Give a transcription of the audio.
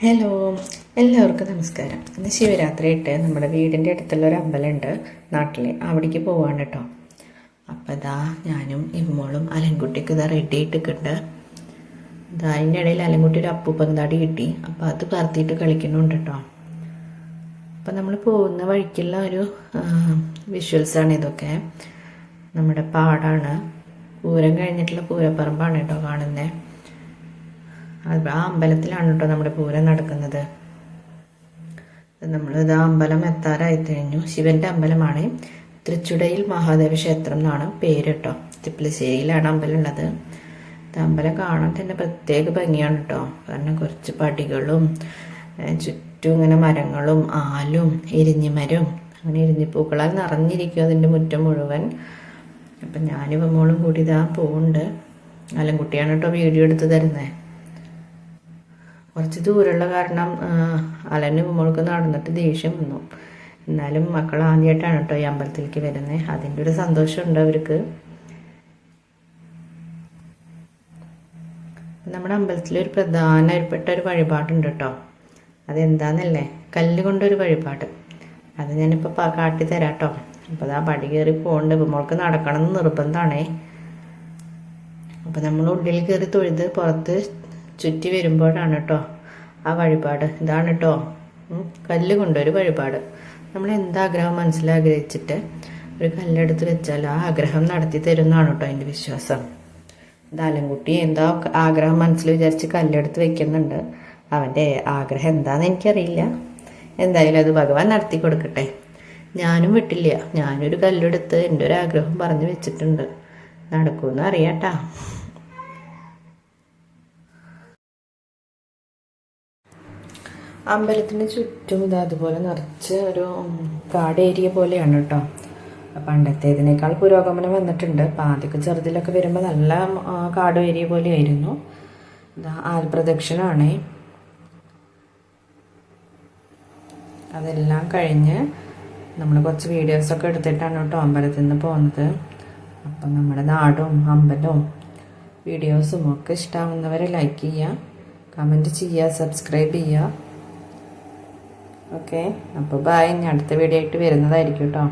Hello എല്ലാവർക്കും നമസ്കാരം. ഇന്ന് ശിവരാത്രി ആയിട്ട് നമ്മുടെ വീടിന്റെ അടുത്തുള്ള ഒരു അമ്പലമുണ്ട് നാട്ടിൽ അവിടേക്ക് പോവാണ് കേട്ടോ. അപ്പം ഇതാ ഞാനും ഇമ്മോളും അലൻകുട്ടിക്ക് ഇതാ റെഡി ആയിട്ടിട്ടുണ്ട് ഇതാ അതിന്റെ ഇടയിൽ അലൻകുട്ടി ഒരു അപ്പൂപ്പന്താടി കിട്ടി. അപ്പം അത് പറത്തിയിട്ട് കളിക്കുന്നുണ്ട് കേട്ടോ. അപ്പം നമ്മൾ പോകുന്ന വഴിക്കുള്ള ഒരു വിഷ്വൽസാണ് ഇതൊക്കെ. നമ്മുടെ പാടാണ്. പൂരം കഴിഞ്ഞിട്ടുള്ള പൂരപ്പറമ്പാണ് കേട്ടോ കാണുന്നത് ആ അമ്പലത്തിലാണ് കേട്ടോ നമ്മുടെ പൂരം നടക്കുന്നത്. നമ്മൾ ഇത് അമ്പലം എത്താറായി കഴിഞ്ഞു. ശിവന്റെ അമ്പലമാണ്. തൃച്ചുടയിൽ മഹാദേവ ക്ഷേത്രം എന്നാണ് പേര് കേട്ടോ തിപ്പലശ്ശേരിയിലാണ് അമ്പലം ഉള്ളത്. അമ്പലം കാണാൻ തന്നെ പ്രത്യേക ഭംഗിയാണ് കേട്ടോ കാരണം കുറച്ച് പടികളും ചുറ്റും ഇങ്ങനെ മരങ്ങളും ആലും എരിഞ്ഞിമരും അങ്ങനെ എരിഞ്ഞിപ്പൂക്കളാൽ നിറഞ്ഞിരിക്കും അതിന്റെ മുറ്റം മുഴുവൻ. അപ്പം ഞാനും മോളും കൂടി ഇതാ പോകുന്നുണ്ട് കുട്ടിയാണ് കേട്ടോ വീഡിയോ എടുത്ത് തരുന്നത് കുറച്ച് ദൂരമുള്ള കാരണം അലന് മോൾക്ക് നടന്നിട്ട് ദേഷ്യം വന്നു. എന്നാലും മക്കൾ ആദ്യമായിട്ടാണ് കേട്ടോ ഈ അമ്പലത്തിലേക്ക് വരുന്നത് അതിന്റെ ഒരു സന്തോഷമുണ്ട് അവർക്ക്. നമ്മുടെ അമ്പലത്തിൽ ഒരു പ്രധാനപ്പെട്ട ഒരു വഴിപാടുണ്ട് കേട്ടോ. അതെന്താന്നല്ലേ? കല്ല് കൊണ്ടൊരു വഴിപാട്. അത് ഞാനിപ്പോൾ പ- കാട്ടി. അപ്പോൾ ആ പടി കയറി പോകേണ്ട മോൾക്ക് നടക്കണം എന്ന് നിർബന്ധമാണേ അപ്പോൾ നമ്മൾ ഉള്ളിൽ കയറി തൊഴുത് പുറത്ത് ചുറ്റി വരുമ്പോഴാണ് കേട്ടോ ആ വഴിപാട്. ഇതാണ് കേട്ടോ കല്ല് കൊണ്ടൊരു വഴിപാട്. നമ്മൾ എന്താഗ്രഹം മനസ്സിലാഗ്രഹിച്ചിട്ട് ഒരു കല്ലെടുത്ത് വെച്ചാൽ ആ ആഗ്രഹം നടത്തി തരുന്നതാണ് കേട്ടോ എന്റെ വിശ്വാസം. ദാലൻകുട്ടി എന്തോ ആഗ്രഹം മനസ്സിൽ വിചാരിച്ച് കല്ലെടുത്ത് വെക്കുന്നുണ്ട്. അവന്റെ ആഗ്രഹം എന്താണെന്ന് എനിക്കറിയില്ല. എന്തായാലും അത് ഭഗവാൻ നടത്തി കൊടുക്കട്ടെ. ഞാനും വിട്ടില്ല. ഞാനൊരു കല്ലെടുത്ത് എന്റെ ഒരു ആഗ്രഹം പറഞ്ഞു വെച്ചിട്ടുണ്ട്. നടക്കുമെന്ന് അറിയാട്ടാ. അമ്പലത്തിന് ചുറ്റും ഇത് അതുപോലെ നിറച്ച് ഒരു കാട് ഏരിയ പോലെയാണ് കേട്ടോ പണ്ടത്തേതിനേക്കാൾ പുരോഗമനം വന്നിട്ടുണ്ട്. അപ്പം ആദ്യമൊക്കെ ചെറുതിലൊക്കെ വരുമ്പോൾ നല്ല കാട് ഏരിയ പോലെയായിരുന്നു. ഇതാ ആൽപ്രദക്ഷിണമാണ് അതെല്ലാം കഴിഞ്ഞ് നമ്മൾ കുറച്ച് വീഡിയോസൊക്കെ എടുത്തിട്ടാണ് കേട്ടോ അമ്പലത്തിൽ നിന്ന് പോകുന്നത് അപ്പം നമ്മുടെ നാടും അമ്പലവും വീഡിയോസും ഒക്കെ ഇഷ്ടമാവുന്നവരെ ലൈക്ക് ചെയ്യുക കമന്റ് ചെയ്യുക സബ്സ്ക്രൈബ് ചെയ്യുക ഓക്കെ അപ്പോൾ ബായ് ഇനി അടുത്ത വീഡിയോ ആയിട്ട് വരുന്നതായിരിക്കും കേട്ടോ